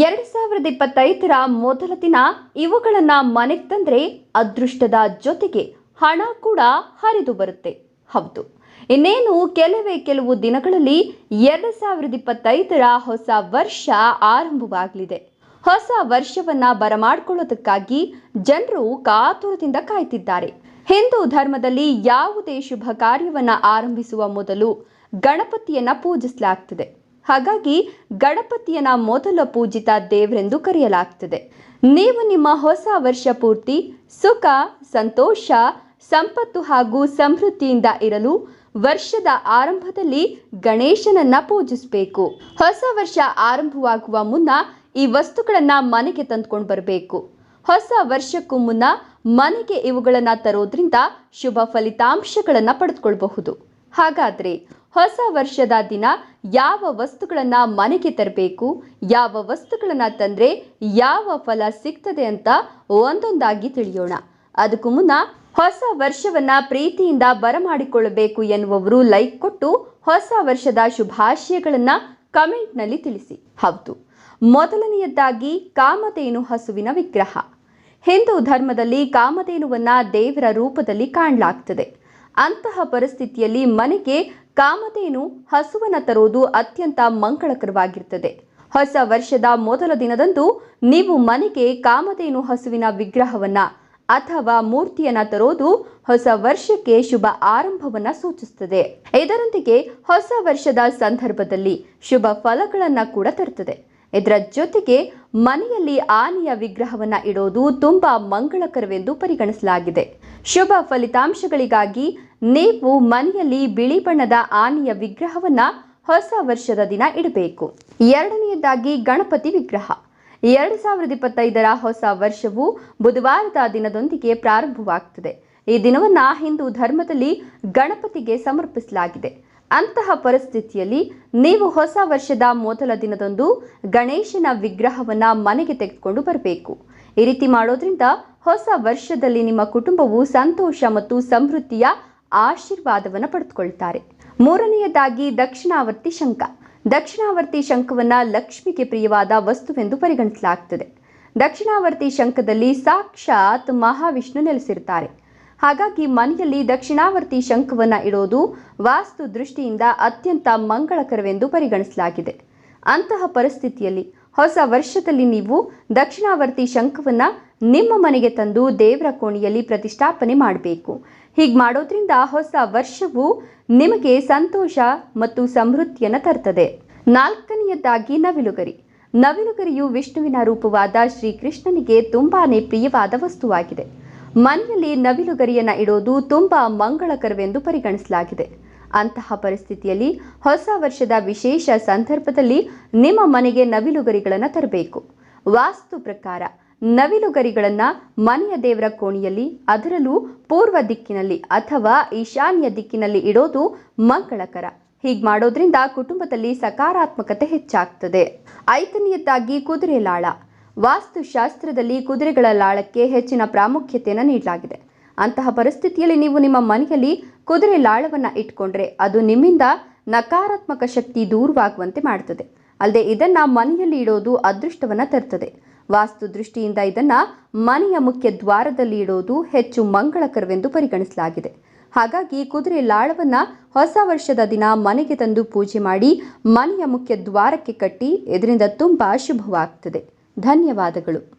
ಎರಡ್ ಸಾವಿರದ ಇಪ್ಪತ್ತೈದರ ಮೊದಲ ದಿನ ಇವುಗಳನ್ನ ಮನೆಗೆ ತಂದ್ರೆ ಅದೃಷ್ಟದ ಜೊತೆಗೆ ಹಣ ಕೂಡ ಹರಿದು ಬರುತ್ತೆ. ಹೌದು. ಇನ್ನೇನು ಕೆಲವೇ ಕೆಲವು ದಿನಗಳಲ್ಲಿ ಎರಡ್ ಸಾವಿರದ ಇಪ್ಪತ್ತೈದರ ಹೊಸ ವರ್ಷ ಆರಂಭವಾಗಲಿದೆ. ಹೊಸ ವರ್ಷವನ್ನ ಬರಮಾಡ್ಕೊಳ್ಳೋದಕ್ಕಾಗಿ ಜನರು ಕಾತುರದಿಂದ ಕಾಯ್ತಿದ್ದಾರೆ. ಹಿಂದೂ ಧರ್ಮದಲ್ಲಿ ಯಾವುದೇ ಶುಭ ಕಾರ್ಯವನ್ನ ಆರಂಭಿಸುವ ಮೊದಲು ಗಣಪತಿಯನ್ನ ಪೂಜಿಸಲಾಗ್ತದೆ. ಹಾಗಾಗಿ ಗಣಪತಿಯನ್ನ ಮೊದಲ ಪೂಜಿತ ದೇವರೆಂದು ಕರೆಯಲಾಗ್ತದೆ. ನೀವು ನಿಮ್ಮ ಹೊಸ ವರ್ಷ ಪೂರ್ತಿ ಸುಖ, ಸಂತೋಷ, ಸಂಪತ್ತು ಹಾಗೂ ಸಮೃದ್ಧಿಯಿಂದ ಇರಲು ವರ್ಷದ ಆರಂಭದಲ್ಲಿ ಗಣೇಶನನ್ನ ಪೂಜಿಸಬೇಕು. ಹೊಸ ವರ್ಷ ಆರಂಭವಾಗುವ ಮುನ್ನ ಈ ವಸ್ತುಗಳನ್ನ ಮನೆಗೆ ತಂದ್ಕೊಂಡು ಬರಬೇಕು. ಹೊಸ ವರ್ಷಕ್ಕೂ ಮುನ್ನ ಮನೆಗೆ ಇವುಗಳನ್ನ ತರೋದ್ರಿಂದ ಶುಭ ಫಲಿತಾಂಶಗಳನ್ನು ಪಡೆದುಕೊಳ್ಬಹುದು. ಹಾಗಾದ್ರೆ ಹೊಸ ವರ್ಷದ ದಿನ ಯಾವ ವಸ್ತುಗಳನ್ನ ಮನೆಗೆ ತರಬೇಕು, ಯಾವ ವಸ್ತುಗಳನ್ನ ತಂದ್ರೆ ಯಾವ ಫಲ ಸಿಗ್ತದೆ ಅಂತ ಒಂದೊಂದಾಗಿ ತಿಳಿಯೋಣ. ಅದಕ್ಕೂ ಮುನ್ನ ಹೊಸ ವರ್ಷವನ್ನ ಪ್ರೀತಿಯಿಂದ ಬರಮಾಡಿಕೊಳ್ಳಬೇಕು ಎನ್ನುವವರು ಲೈಕ್ ಕೊಟ್ಟು ಹೊಸ ವರ್ಷದ ಶುಭಾಶಯಗಳನ್ನು ಕಮೆಂಟ್ನಲ್ಲಿ ತಿಳಿಸಿ. ಹೌದು, ಮೊದಲನೆಯದ್ದಾಗಿ ಕಾಮಧೇನು ಹಸುವಿನ ವಿಗ್ರಹ. ಹಿಂದೂ ಧರ್ಮದಲ್ಲಿ ಕಾಮಧೇನುವನ್ನು ದೇವರ ರೂಪದಲ್ಲಿ ಕಾಣಲಾಗ್ತದೆ. ಅಂತಹ ಪರಿಸ್ಥಿತಿಯಲ್ಲಿ ಮನೆಗೆ ಕಾಮಧೇನು ಹಸುವನ್ನು ತರೋದು ಅತ್ಯಂತ ಮಂಗಳಕರವಾಗಿರ್ತದೆ. ಹೊಸ ವರ್ಷದ ಮೊದಲ ದಿನದಂದು ನೀವು ಮನೆಗೆ ಕಾಮಧೇನು ಹಸುವಿನ ವಿಗ್ರಹವನ್ನ ಅಥವಾ ಮೂರ್ತಿಯನ್ನ ತರೋದು ಹೊಸ ವರ್ಷಕ್ಕೆ ಶುಭ ಆರಂಭವನ್ನ ಸೂಚಿಸುತ್ತದೆ. ಇದರೊಂದಿಗೆ ಹೊಸ ವರ್ಷದ ಸಂದರ್ಭದಲ್ಲಿ ಶುಭ ಫಲಗಳನ್ನ ಕೂಡ ತರುತ್ತದೆ. ಇದರ ಜೊತೆಗೆ ಮನೆಯಲ್ಲಿ ಆನೆಯ ವಿಗ್ರಹವನ್ನ ಇಡೋದು ತುಂಬಾ ಮಂಗಳಕರವೆಂದು ಪರಿಗಣಿಸಲಾಗಿದೆ. ಶುಭ ಫಲಿತಾಂಶಗಳಿಗಾಗಿ ನೀವು ಮನೆಯಲ್ಲಿ ಬಿಳಿ ಬಣ್ಣದ ಆನೆಯ ವಿಗ್ರಹವನ್ನ ಹೊಸ ವರ್ಷದ ದಿನ ಇಡಬೇಕು. ಎರಡನೆಯದಾಗಿ ಗಣಪತಿ ವಿಗ್ರಹ. ಎರಡು ಸಾವಿರದ ಇಪ್ಪತ್ತೈದರ ಹೊಸ ವರ್ಷವು ಬುಧವಾರದ ದಿನದೊಂದಿಗೆ ಪ್ರಾರಂಭವಾಗ್ತದೆ. ಈ ದಿನವನ್ನ ಹಿಂದೂ ಧರ್ಮದಲ್ಲಿ ಗಣಪತಿಗೆ ಸಮರ್ಪಿಸಲಾಗಿದೆ. ಅಂತಹ ಪರಿಸ್ಥಿತಿಯಲ್ಲಿ ನೀವು ಹೊಸ ವರ್ಷದ ಮೊದಲ ದಿನದಂದು ಗಣೇಶನ ವಿಗ್ರಹವನ್ನ ಮನೆಗೆ ತೆಗೆದುಕೊಂಡು ಬರಬೇಕು. ಈ ರೀತಿ ಮಾಡೋದ್ರಿಂದ ಹೊಸ ವರ್ಷದಲ್ಲಿ ನಿಮ್ಮ ಕುಟುಂಬವು ಸಂತೋಷ ಮತ್ತು ಸಮೃದ್ಧಿಯ ಆಶೀರ್ವಾದವನ್ನು ಪಡೆದುಕೊಳ್ತಾರೆ. ಮೂರನೆಯದಾಗಿ ದಕ್ಷಿಣಾವರ್ತಿ ಶಂಖ. ದಕ್ಷಿಣಾವರ್ತಿ ಶಂಖವನ್ನ ಲಕ್ಷ್ಮಿಗೆ ಪ್ರಿಯವಾದ ವಸ್ತುವೆಂದು ಪರಿಗಣಿಸಲಾಗ್ತದೆ. ದಕ್ಷಿಣಾವರ್ತಿ ಶಂಖದಲ್ಲಿ ಸಾಕ್ಷಾತ್ ಮಹಾವಿಷ್ಣು ನೆಲೆಸಿರ್ತಾರೆ ಹಾಗಾಗಿ ಮನೆಯಲ್ಲಿ ದಕ್ಷಿಣಾವರ್ತಿ ಶಂಖವನ್ನ ಇಡೋದು ವಾಸ್ತು ದೃಷ್ಟಿಯಿಂದ ಅತ್ಯಂತ ಮಂಗಳಕರವೆಂದು ಪರಿಗಣಿಸಲಾಗಿದೆ. ಅಂತಹ ಪರಿಸ್ಥಿತಿಯಲ್ಲಿ ಹೊಸ ವರ್ಷದಲ್ಲಿ ನೀವು ದಕ್ಷಿಣಾವರ್ತಿ ಶಂಖವನ್ನ ನಿಮ್ಮ ಮನೆಗೆ ತಂದು ದೇವರ ಕೋಣೆಯಲ್ಲಿ ಪ್ರತಿಷ್ಠಾಪನೆ ಮಾಡಬೇಕು. ಹೀಗೆ ಮಾಡೋದ್ರಿಂದ ಹೊಸ ವರ್ಷವು ನಿಮಗೆ ಸಂತೋಷ ಮತ್ತು ಸಮೃದ್ಧಿಯನ್ನು ತರ್ತದೆ. ನಾಲ್ಕನೆಯದ್ದಾಗಿ ನವಿಲುಗರಿ. ನವಿಲುಗರಿಯು ವಿಷ್ಣುವಿನ ರೂಪವಾದ ಶ್ರೀಕೃಷ್ಣನಿಗೆ ತುಂಬಾನೇ ಪ್ರಿಯವಾದ ವಸ್ತುವಾಗಿದೆ. ಮನೆಯಲ್ಲಿ ನವಿಲುಗರಿಯನ್ನ ಇಡೋದು ತುಂಬಾ ಮಂಗಳಕರವೆಂದು ಪರಿಗಣಿಸಲಾಗಿದೆ. ಅಂತಹ ಪರಿಸ್ಥಿತಿಯಲ್ಲಿ ಹೊಸ ವರ್ಷದ ವಿಶೇಷ ಸಂದರ್ಭದಲ್ಲಿ ನಿಮ್ಮ ಮನೆಗೆ ನವಿಲುಗರಿಗಳನ್ನು ತರಬೇಕು. ವಾಸ್ತು ಪ್ರಕಾರ ನವಿಲುಗರಿಗಳನ್ನು ಮನೆಯ ದೇವರ ಕೋಣೆಯಲ್ಲಿ, ಅದರಲ್ಲೂ ಪೂರ್ವ ದಿಕ್ಕಿನಲ್ಲಿ ಅಥವಾ ಈಶಾನ್ಯ ದಿಕ್ಕಿನಲ್ಲಿ ಇಡೋದು ಮಂಗಳಕರ. ಹೀಗೆ ಮಾಡೋದ್ರಿಂದ ಕುಟುಂಬದಲ್ಲಿ ಸಕಾರಾತ್ಮಕತೆ ಹೆಚ್ಚಾಗ್ತದೆ. ಐದನೆಯದ್ದಾಗಿ ಕುದುರೆ ಲಾಳ. ವಾಸ್ತುಶಾಸ್ತ್ರದಲ್ಲಿ ಕುದುರೆಗಳ ಲಾಳಕ್ಕೆ ಹೆಚ್ಚಿನ ಪ್ರಾಮುಖ್ಯತೆಯನ್ನು ನೀಡಲಾಗಿದೆ. ಅಂತಹ ಪರಿಸ್ಥಿತಿಯಲ್ಲಿ ನೀವು ನಿಮ್ಮ ಮನೆಯಲ್ಲಿ ಕುದುರೆ ಲಾಳವನ್ನು ಇಟ್ಕೊಂಡ್ರೆ ಅದು ನಿಮ್ಮಿಂದ ನಕಾರಾತ್ಮಕ ಶಕ್ತಿ ದೂರವಾಗುವಂತೆ ಮಾಡ್ತದೆ. ಅಲ್ಲದೆ ಇದನ್ನು ಮನೆಯಲ್ಲಿ ಇಡೋದು ಅದೃಷ್ಟವನ್ನ ತರ್ತದೆ. ವಾಸ್ತು ದೃಷ್ಟಿಯಿಂದ ಇದನ್ನು ಮನೆಯ ಮುಖ್ಯ ದ್ವಾರದಲ್ಲಿ ಇಡೋದು ಹೆಚ್ಚು ಮಂಗಳಕರವೆಂದು ಪರಿಗಣಿಸಲಾಗಿದೆ. ಹಾಗಾಗಿ ಕುದುರೆ ಲಾಳವನ್ನು ಹೊಸ ವರ್ಷದ ದಿನ ಮನೆಗೆ ತಂದು ಪೂಜೆ ಮಾಡಿ ಮನೆಯ ಮುಖ್ಯ ದ್ವಾರಕ್ಕೆ ಕಟ್ಟಿ ಇದರಿಂದ ತುಂಬ ಶುಭವಾಗ್ತದೆ. ಧನ್ಯವಾದಗಳು.